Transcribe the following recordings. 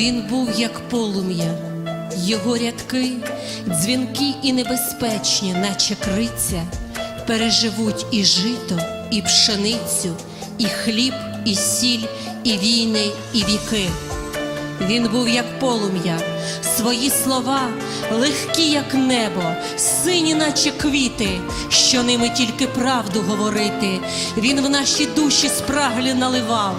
Він був як полум'я, його рядки, дзвінки і небезпечні, наче криця, переживуть і жито, і пшеницю, і хліб, і сіль, і війни, і віки. Він був як полум'я, свої слова легкі, як небо, сині, наче квіти, що ними тільки правду говорити. Він в наші душі спраглі наливав.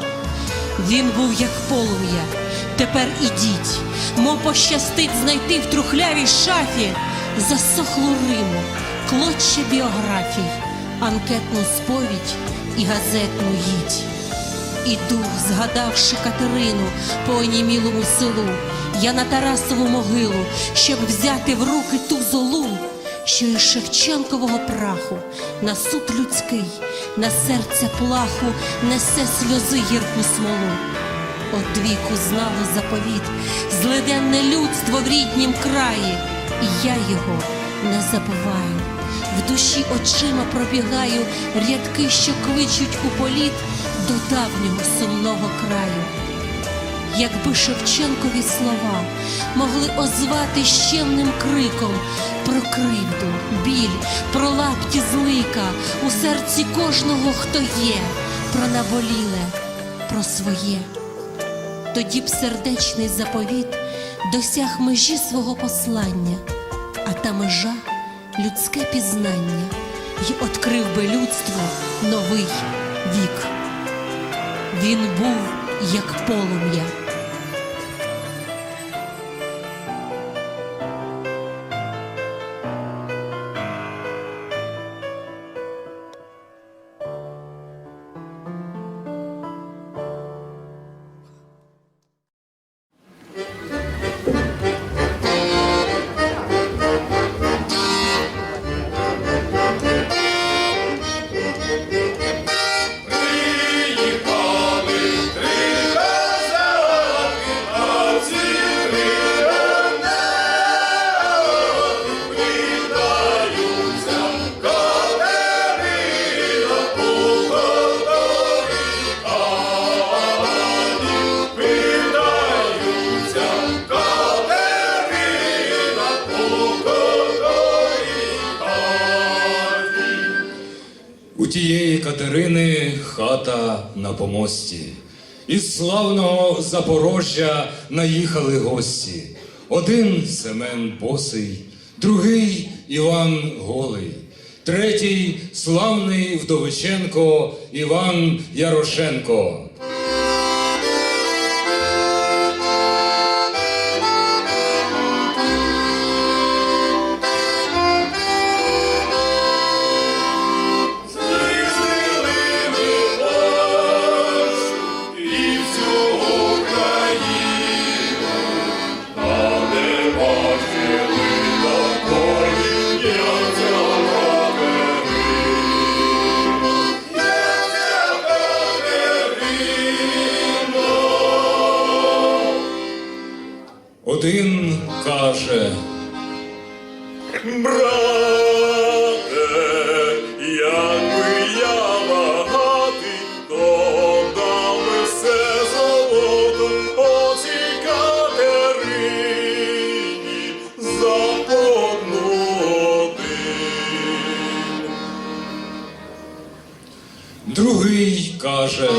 Він був як полум'я. Тепер ідіть, мов пощастить знайти в трухлявій шафі засохлу Риму, клоччя біографій, анкетну сповідь і газетну їдь. Іду, згадавши Катерину по онімілому селу, я на Тарасову могилу, щоб взяти в руки ту золу, що із Шевченкового праху на суд людський, на серце плаху несе сльози гірку смолу. От віку заповіт, злиденне людство в ріднім краї, і я його не забуваю. В душі очима пробігаю рядки, що кличуть у політ до давнього сумного краю. Якби Шевченкові слова могли озвати щемним криком про кривду, біль, про лапті злика у серці кожного, хто є, про наболіле, про своє. Тоді б сердечний заповіт досяг межі свого послання, а та межа людське пізнання, й відкрив би людство новий вік. Він був як полум'я. Хата на помості. Із славного Запорожжя наїхали гості. Один Семен Босий, другий Іван Голий, третій славний Вдовиченко Іван Ярошенко. Один каже. Брате, якби я багатий, то дав би все золото оцій Катерині за одну один. Другий каже.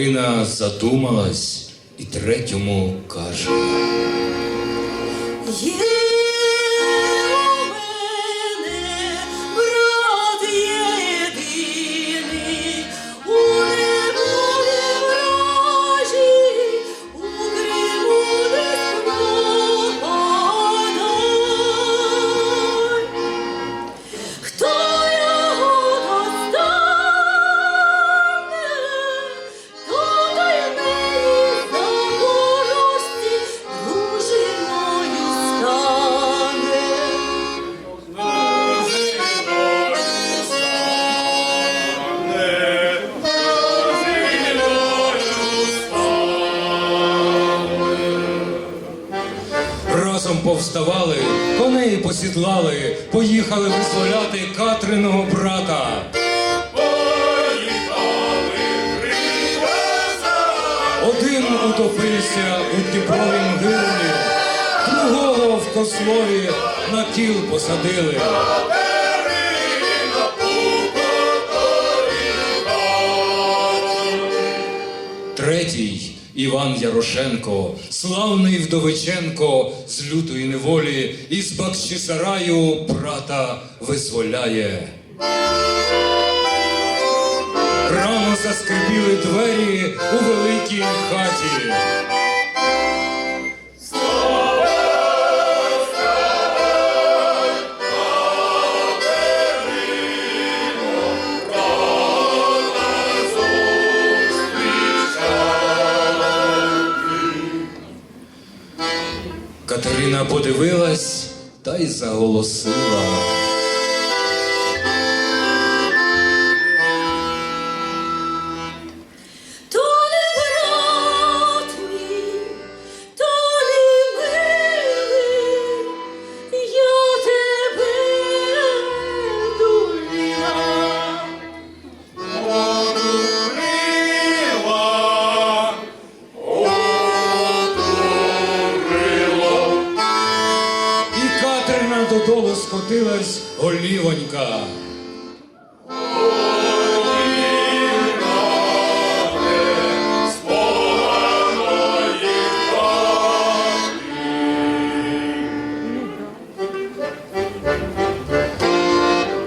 Катерина задумалась і третьому каже. Повставали, коней посідлали, поїхали визволяти Катриного брата. Один утопився у Дніпровім гирлі, другого в Кослові на кіл посадили. Третій Іван Ярошенко, славний Вдовиченко з лютої неволі із Бакчисараю брата визволяє. Рано заскрипіли двері у великій хаті. Катерина подивилась та й заголосила. Голівонька.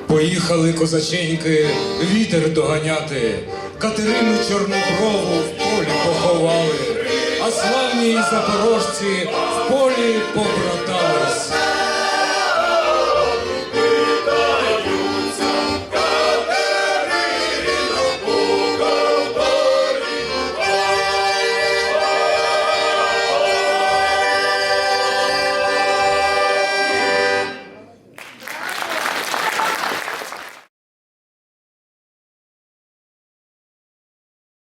Поїхали козаченьки вітер доганяти, Катерину Чорноброву в полі поховали, а славні запорожці в полі побратали.